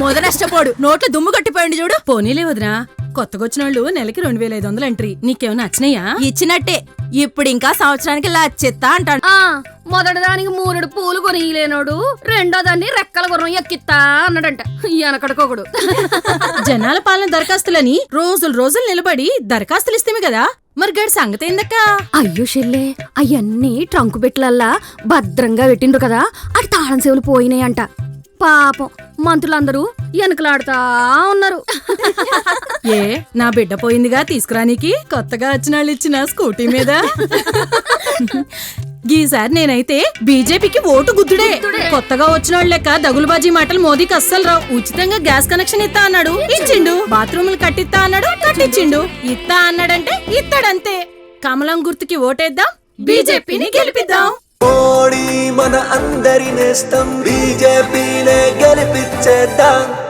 మొద నష్టపోడు. నోట్లో దుమ్ము కట్టిపోయింది చూడు. పోనీలే వదినా. కొత్తగా వచ్చిన వాళ్ళు నెలకి రెండు వేల ఐదు వందలు ఎంట్రీ నీకేమైనా నచ్చినాయా? ఇచ్చినట్టే. ఇప్పుడు ఇంకా సంవత్సరానికి లచ్చెత్తా అంటాడు. మొదటి దానికి మూరెడు పూలు కొనియలేనోడు రెండో దాన్ని రెక్కల గుర్రం ఎక్కిత్తా అన్నాడంట. వెనకడుకోకుడు జనాల పాలన దరఖాస్తులని రోజులు రోజులు నిలబడి దరఖాస్తులు ఇస్తేమే కదా. మరి గడి సంగతి ఏందక్క? అయ్యో షెల్లే అవన్నీ ట్రంకు పెట్లల్లా భద్రంగా పెట్టిండ్రు కదా. అటు తాళం సేవలు పోయినాయంట. పాపం మంత్రులందరూ వెనకలాడుతా ఉన్నారు. ఏ నా బిడ్డ పోయిందిగా తీసుకురానికి కొత్తగా వచ్చిన వాళ్ళు ఇచ్చిన స్కూటీ మీద. ఈసారి నేనైతే బీజేపీకి ఓటు గుద్దుడే. కొత్తగా వచ్చిన వాళ్ళ లెక్క దగులుబాజీ మాటలు మోదీకి అస్సలు రావు. ఉచితంగా గ్యాస్ కనెక్షన్ ఇస్తా అన్నాడు. ఇచ్చిండు. బాత్రూములు కట్టిస్తా అన్నాడు. కట్టించిండు ఇత్తా అన్నాడంటే ఇస్తాడంతే కమలం గుర్తుకి ఓటేద్దాం. బీజేపీని గెలిపిద్దాం. నేస్తం బీజేపీనే గెలిపించేద్దాం.